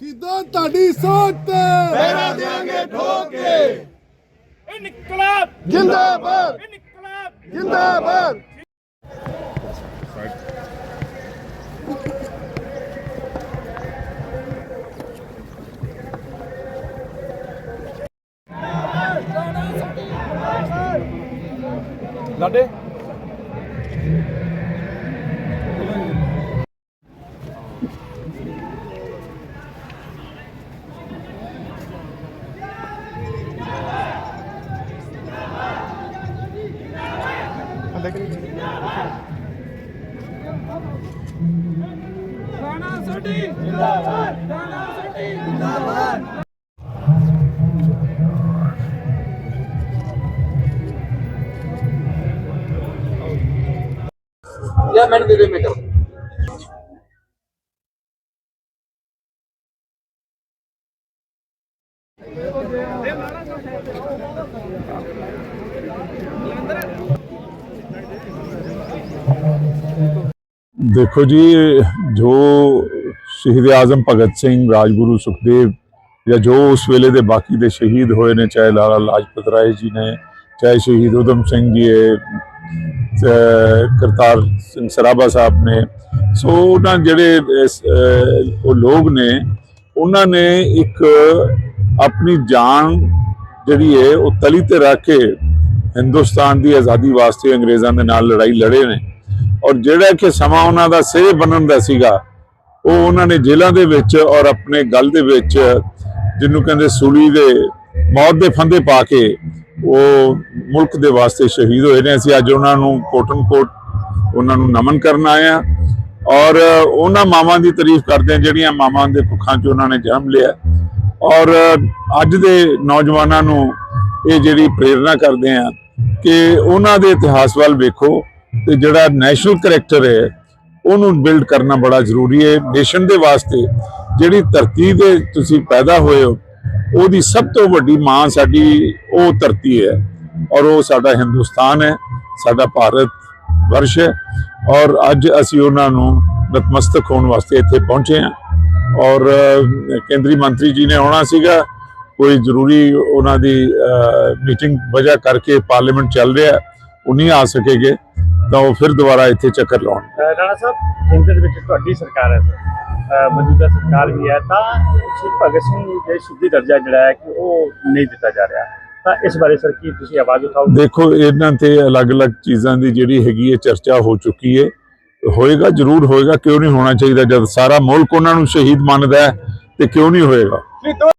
ਸਿੱਧਾ ਤੁਹਾਡੀ ਸੋਚ ਤੇ ਮੇਰਾ ਦੇਾਂਗੇ ਠੋਕ। ਇਨਕਲਾਬ। ਜਿੰਦਾਬਾਦ। ਇਨਕਲਾਬ। ਜਿੰਦਾਬਾਦ। ਸਾਡੇ ਰਾਣਾ ਸਾਡੀ ਜਿੰਦਾਬਾਦ। ਰਾਣਾ ਸਾਡੀ ਜਿੰਦਾਬਾਦ। ਯਾਰ ਮੈਨੂੰ ਦੇ ਦੇ ਮੈਂ ਕਰ ਦੇਖੋ ਜੀ, ਜੋ ਸ਼ਹੀਦ ਆਜ਼ਮ ਭਗਤ ਸਿੰਘ, ਰਾਜਗੁਰੂ ਸੁਖਦੇਵ ਜਾਂ ਜੋ ਉਸ ਵੇਲੇ ਦੇ ਬਾਕੀ ਦੇ ਸ਼ਹੀਦ ਹੋਏ ਨੇ, ਚਾਹੇ ਲਾਲਾ ਲਾਜਪਤ ਰਾਏ ਜੀ ਨੇ, ਚਾਹੇ ਸ਼ਹੀਦ ਉਦਮ ਸਿੰਘ ਜੀ ਹੈ ਕਰਤਾਰ ਸਿੰਘ ਸਰਾਭਾ ਸਾਹਿਬ ਨੇ। ਸੋ ਉਹਨਾਂ ਜਿਹੜੇ ਉਹ ਲੋਕ ਨੇ, ਉਹਨਾਂ ਨੇ ਇੱਕ ਆਪਣੀ ਜਾਨ ਜਿਹੜੀ ਹੈ, ਉਹ ਤਲੀ ਤੇ ਰੱਖ ਕੇ ਹਿੰਦੁਸਤਾਨ ਦੀ ਆਜ਼ਾਦੀ ਵਾਸਤੇ ਅੰਗਰੇਜ਼ਾਂ ਦੇ ਨਾਲ ਲੜਾਈ ਲੜੇ ਨੇ। ਔਰ ਜਿਹੜਾ ਕਿ ਸਮਾਂ ਉਹਨਾਂ ਦਾ ਸਿਰ ਬਣਨ ਦਾ ਸੀਗਾ, ਉਹ ਉਹਨਾਂ ਨੇ ਜੇਲ੍ਹਾਂ ਦੇ ਵਿੱਚ ਔਰ ਆਪਣੇ ਗੱਲ ਦੇ ਵਿੱਚ, ਜਿਹਨੂੰ ਕਹਿੰਦੇ ਸੂਲੀ ਦੇ ਮੌਤ ਦੇ ਫੰਦੇ ਪਾ ਕੇ, ਉਹ ਮੁਲਕ ਦੇ ਵਾਸਤੇ ਸ਼ਹੀਦ ਹੋਏ ਨੇ। ਅਸੀਂ ਅੱਜ ਉਹਨਾਂ ਨੂੰ ਕੋਟਨ ਕੋਟ ਉਹਨਾਂ ਨੂੰ ਨਮਨ ਕਰਨ ਆਏ ਆ ਔਰ ਉਹਨਾਂ ਮਾਵਾਂ ਦੀ ਤਾਰੀਫ ਕਰਦੇ ਆ ਜਿਹੜੀਆਂ ਮਾਵਾਂ ਦੇ ਕੁੱਖਾਂ 'ਚ ਉਹਨਾਂ ਨੇ ਜਨਮ ਲਿਆ। ਔਰ ਅੱਜ ਦੇ ਨੌਜਵਾਨਾਂ ਨੂੰ ਇਹ ਜਿਹੜੀ ਪ੍ਰੇਰਣਾ ਕਰਦੇ ਆ ਕਿ ਉਹਨਾਂ ਦੇ ਇਤਿਹਾਸ ਵੱਲ ਵੇਖੋ ਤੇ ਜਿਹੜਾ ਨੈਸ਼ਨਲ ਕਰੈਕਟਰ ਹੈ, ਉਹਨੂੰ ਬਿਲਡ ਕਰਨਾ ਬੜਾ ਜ਼ਰੂਰੀ ਹੈ। ਨੇਸ਼ਨ ਦੇ ਵਾਸਤੇ ਜਿਹੜੀ ਧਰਤੀ ਦੇ ਤੁਸੀਂ ਪੈਦਾ ਹੋਏ ਹੋ, ਉਹਦੀ ਸਭ ਤੋਂ ਵੱਡੀ ਮਾਂ ਸਾਡੀ ਉਹ ਧਰਤੀ ਹੈ। ਔਰ ਉਹ ਸਾਡਾ ਹਿੰਦੁਸਤਾਨ ਹੈ, ਸਾਡਾ ਭਾਰਤ ਵਰਸ਼ ਹੈ ਔਰ ਅੱਜ ਅਸੀਂ ਉਹਨਾਂ ਨੂੰ ਨਤਮਸਤਕ ਹੋਣ ਵਾਸਤੇ ਇੱਥੇ ਪਹੁੰਚੇ ਹਾਂ ਔਰ ਕੇਂਦਰੀ ਮੰਤਰੀ ਜੀ ਨੇ ਆਉਣਾ ਸੀਗਾ, ਕੋਈ ਜ਼ਰੂਰੀ ਉਹਨਾਂ ਦੀ ਮੀਟਿੰਗ ਵਜ੍ਹਾ ਕਰਕੇ ਪਾਰਲੀਮੈਂਟ ਚੱਲ ਰਿਹਾ ਉਹ ਨਹੀਂ ਆ ਸਕੇਗੇ, ਤਾਂ ਉਹ ਫਿਰ ਦੁਬਾਰਾ ਇੱਥੇ ਚੱਕਰ ਲਾਉਣ। ਰਾਣਾ ਸਾਹਿਬ, ਕੇਂਦਰ ਵਿੱਚ ਤੁਹਾਡੀ ਸਰਕਾਰ ਹੈ ਸਰ। ਮੌਜੂਦਾ ਸਰਕਾਰ ਵੀ ਹੈ, ਤਾਂ ਸ਼ਹੀਦ ਭਗਤ ਸਿੰਘ ਨੂੰ ਸ਼ੁੱਧੀ ਦਰਜਾ ਜਿਹੜਾ ਹੈ ਕਿ ਉਹ ਨਹੀਂ ਦਿੱਤਾ ਜਾ ਰਿਹਾ। ਤਾਂ ਇਸ ਬਾਰੇ ਸਰ ਕੀ ਤੁਸੀਂ ਆਵਾਜ਼ ਉਠਾਓਗੇ? ਦੇਖੋ ਇਹਨਾਂ ਤੇ ਅਲੱਗ-ਅਲੱਗ ਚੀਜ਼ਾਂ ਦੀ ਜਿਹੜੀ ਹੈਗੀ ਹੈ ਚਰਚਾ ਹੋ ਚੁੱਕੀ ਹੈ। ਹੋਏਗਾ ਜ਼ਰੂਰ ਹੋਏਗਾ ਕਿਉਂ ਨਹੀਂ ਹੋਣਾ ਚਾਹੀਦਾ? ਜਦ ਸਾਰਾ ਮੁਲਕ ਉਹਨਾਂ ਨੂੰ ਸ਼ਹੀਦ ਮੰਨਦਾ ਹੈ ਤੇ ਕਿਉਂ ਨਹੀਂ ਹੋਏਗਾ?